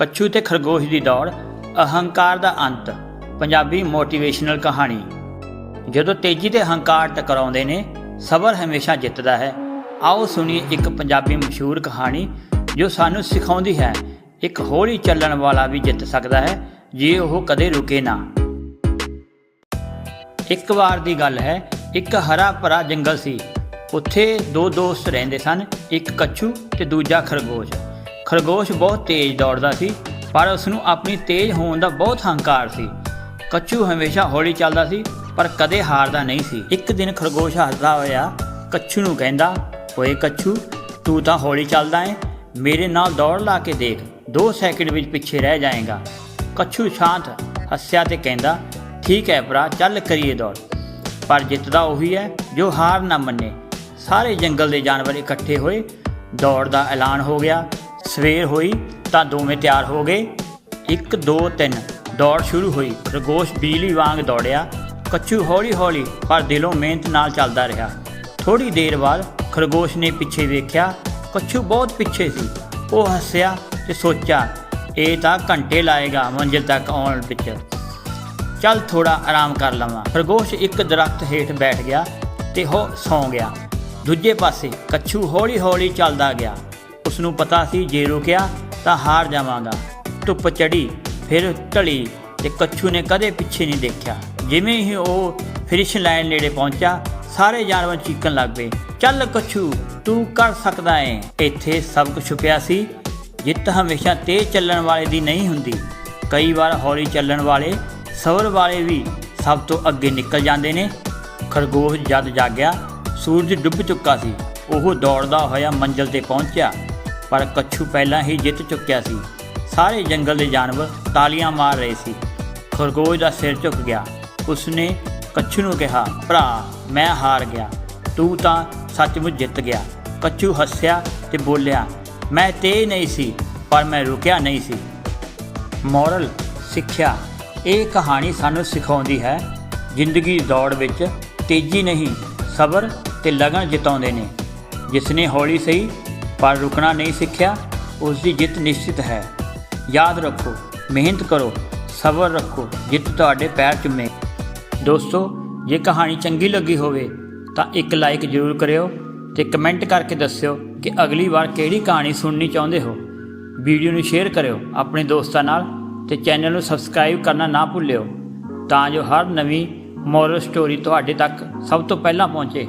ਕੱਛੂ ਤੇ ਖਰਗੋਸ਼ ਦੀ ਦੌੜ, ਅਹੰਕਾਰ ਦਾ ਅੰਤ। ਪੰਜਾਬੀ ਮੋਟੀਵੇਸ਼ਨਲ ਕਹਾਣੀ। ਜਦੋਂ ਤੇਜ਼ੀ ਤੇ ਹੰਕਾਰ ਟਕਰਾਉਂਦੇ ਨੇ, ਸਬਰ ਹਮੇਸ਼ਾ ਜਿੱਤਦਾ ਹੈ। ਆਓ ਸੁਣੀਏ ਇੱਕ ਪੰਜਾਬੀ ਮਸ਼ਹੂਰ ਕਹਾਣੀ, ਜੋ ਸਾਨੂੰ ਸਿਖਾਉਂਦੀ ਹੈ, ਇੱਕ ਹੌਲੀ ਚੱਲਣ ਵਾਲਾ ਵੀ ਜਿੱਤ ਸਕਦਾ ਹੈ, ਜੇ ਉਹ ਕਦੇ ਰੁਕੇ ਨਾ। ਇੱਕ ਵਾਰ ਦੀ ਗੱਲ ਹੈ, ਇੱਕ ਹਰਾ ਭਰਾ ਜੰਗਲ ਸੀ। ਉੱਥੇ ਦੋ ਦੋਸਤ ਰਹਿੰਦੇ ਸਨ, ਇੱਕ ਕੱਛੂ ਤੇ ਦੂਜਾ ਖਰਗੋਸ਼। ਖਰਗੋਸ਼ ਬਹੁਤ ਤੇਜ਼ ਦੌੜਦਾ ਸੀ, ਪਰ ਉਸ ਨੂੰ ਆਪਣੀ ਤੇਜ਼ ਹੋਣ ਦਾ ਬਹੁਤ ਹੰਕਾਰ ਸੀ। ਕੱਛੂ ਹਮੇਸ਼ਾ ਹੌਲੀ ਚੱਲਦਾ ਸੀ, ਪਰ ਕਦੇ ਹਾਰਦਾ ਨਹੀਂ ਸੀ। ਇੱਕ ਦਿਨ ਖਰਗੋਸ਼ ਹੱਸਦਾ ਹੋਇਆ ਕੱਛੂ ਨੂੰ ਕਹਿੰਦਾ, ਓਏ ਕੱਛੂ ਤੂੰ ਤਾਂ ਹੌਲੀ ਚੱਲਦਾ ਏ, ਮੇਰੇ ਨਾਲ ਦੌੜ ਲਾ ਕੇ ਦੇਖ 2 ਸੈਕਿੰਡ ਵਿੱਚ ਪਿੱਛੇ ਰਹਿ ਜਾਏਗਾ। ਕੱਛੂ ਸ਼ਾਂਤ ਹੱਸਿਆ ਤੇ ਕਹਿੰਦਾ, ਠੀਕ ਹੈ ਭਰਾ, ਚੱਲ ਕਰੀਏ ਦੌੜ। ਪਰ ਜਿੱਤਦਾ ਉਹੀ ਹੈ, ਜੋ ਹਾਰ ਨਾ ਮੰਨੇ। ਸਾਰੇ ਜੰਗਲ ਦੇ ਜਾਨਵਰ ਇਕੱਠੇ ਹੋਏ ਦੌੜ ਦਾ ਐਲਾਨ ਹੋ ਗਿਆ। ਸਵੇਰ ਹੋਈ ਤਾਂ ਦੋਵੇਂ ਤਿਆਰ ਹੋ ਗਏ। 1 2 3 ਦੌੜ ਸ਼ੁਰੂ ਹੋਈ। ਖਰਗੋਸ਼ ਬਿਜਲੀ ਵਾਂਗ ਦੌੜਿਆ। ਕੱਛੂ ਹੌਲੀ ਹੌਲੀ ਪਰ ਦਿਲੋਂ ਮਿਹਨਤ ਨਾਲ ਚੱਲਦਾ ਰਿਹਾ। ਥੋੜੀ ਦੇਰ ਬਾਅਦ ਖਰਗੋਸ਼ ਨੇ ਪਿੱਛੇ ਵੇਖਿਆ, ਕੱਛੂ ਬਹੁਤ ਪਿੱਛੇ ਸੀ। ਉਹ ਹੱਸਿਆ ਤੇ ਸੋਚਿਆ, ਇਹ ਤਾਂ ਘੰਟੇ ਲਾਏਗਾ ਮੰਜ਼ਿਲ ਤੱਕ ਆਉਣ ਵਿੱਚ। ਚੱਲ ਥੋੜਾ ਆਰਾਮ ਕਰ ਲਵਾਂ। ਖਰਗੋਸ਼ ਇੱਕ ਦਰਖਤ ਹੇਠ ਬੈਠ ਗਿਆ ਤੇ ਉਹ ਸੌਂ ਗਿਆ। ਦੂਜੇ ਪਾਸੇ ਕੱਛੂ ਹੌਲੀ-ਹੌਲੀ ਚੱਲਦਾ ਗਿਆ। ਉਸ ਨੂੰ ਪਤਾ ਸੀ ਜੇ ਰੁਕਿਆ ਤਾਂ ਹਾਰ ਜਾਵਾਂਗਾ। ਧੁੱਪ ਚੜੀ ਫਿਰ ਢਲੀ ਤੇ ਕੱਛੂ ਨੇ ਕਦੇ ਪਿੱਛੇ ਨਹੀਂ ਦੇਖਿਆ। ਜਿਵੇਂ ਹੀ ਉਹ ਫਿਨਿਸ਼ ਲਾਈਨ ਨੇੜੇ ਪਹੁੰਚਿਆ, ਸਾਰੇ ਜਾਨਵਰ ਚੀਕਣ ਲੱਗ ਪਏ। ਚੱਲ ਕੱਛੂ, ਤੂੰ ਕਰ ਸਕਦਾ ਏ। ਇੱਥੇ ਸਭ ਕੁਝ ਛੁਪਿਆ ਸੀ। ਜਿੱਤ ਹਮੇਸ਼ਾ ਤੇਜ਼ ਚੱਲਣ ਵਾਲੇ ਦੀ ਨਹੀਂ ਹੁੰਦੀ। ਕਈ ਵਾਰ ਹੌਲੀ ਚੱਲਣ ਵਾਲੇ ਸਬਰ ਵਾਲੇ ਵੀ ਸਭ ਤੋਂ ਅੱਗੇ ਨਿਕਲ ਜਾਂਦੇ ਨੇ। ਖਰਗੋਸ਼ ਜਦ ਜਾਗਿਆ, ਸੂਰਜ ਡੁੱਬ ਚੁੱਕਾ ਸੀ। ਉਹ ਦੌੜਦਾ ਹੋਇਆ ਮੰਜ਼ਲ ਤੇ ਪਹੁੰਚਿਆ। ਪਰ ਕੱਛੂ ਪਹਿਲਾਂ ਹੀ ਜਿੱਤ ਚੁੱਕਿਆ ਸੀ। ਸਾਰੇ ਜੰਗਲ ਦੇ ਜਾਨਵਰ ਤਾਲੀਆਂ ਮਾਰ ਰਹੇ ਸੀ। ਖਰਗੋਸ਼ ਦਾ ਸਿਰ ਝੁਕ ਗਿਆ। ਉਸਨੇ ਕੱਛੂ ਨੂੰ ਕਿਹਾ, ਭਰਾ, ਮੈਂ ਹਾਰ ਗਿਆ। ਤੂੰ ਤਾਂ ਸੱਚਮੁੱਚ ਜਿੱਤ ਗਿਆ। ਕੱਛੂ ਹੱਸਿਆ ਤੇ ਬੋਲਿਆ, ਮੈਂ ਤੇਜ਼ ਨਹੀਂ ਸੀ, ਪਰ ਮੈਂ ਰੁਕਿਆ ਨਹੀਂ ਸੀ। ਮੋਰਲ ਸਿੱਖਿਆ, ਇਹ ਕਹਾਣੀ ਸਾਨੂੰ ਸਿਖਾਉਂਦੀ ਹੈ, ਜ਼ਿੰਦਗੀ ਦੀ ਦੌੜ ਵਿੱਚ ਤੇਜ਼ੀ ਨਹੀਂ, ਸਬਰ ਤੇ ਲਗਨ ਜਿਤਾਉਂਦੇ ਨੇ। ਜਿਸਨੇ ਹੌਲੀ ਸਹੀ ਪਰ ਰੁਕਣਾ ਨਹੀਂ ਸਿੱਖਿਆ ਉਸ ਦੀ ਜਿੱਤ ਨਿਸ਼ਚਿਤ ਹੈ। ਯਾਦ ਰੱਖੋ, ਮਿਹਨਤ ਕਰੋ, ਸਬਰ ਰੱਖੋ, ਜਿੱਤ ਤੁਹਾਡੇ ਪੈਰ ਚੁੰਮੇ। ਦੋਸਤੋ, ਜੇ ਕਹਾਣੀ ਚੰਗੀ ਲੱਗੀ ਹੋਵੇ, ਤਾਂ ਇੱਕ ਲਾਈਕ ਜ਼ਰੂਰ ਕਰਿਓ ਤੇ ਕਮੈਂਟ ਕਰਕੇ ਦੱਸਿਓ ਕਿ ਅਗਲੀ ਵਾਰ ਕਿਹੜੀ ਕਹਾਣੀ ਸੁਣਨੀ ਚਾਹੁੰਦੇ ਹੋ। ਵੀਡੀਓ ਨੂੰ ਸ਼ੇਅਰ ਕਰਿਓ ਆਪਣੇ ਦੋਸਤਾਂ ਨਾਲ ਤੇ ਚੈਨਲ ਨੂੰ ਸਬਸਕ੍ਰਾਈਬ ਕਰਨਾ ਨਾ ਭੁੱਲਿਓ, ਤਾਂ ਜੋ ਹਰ ਨਵੀਂ ਮੋਰਲ ਸਟੋਰੀ ਤੁਹਾਡੇ ਤੱਕ ਸਭ ਤੋਂ ਪਹਿਲਾਂ ਪਹੁੰਚੇ।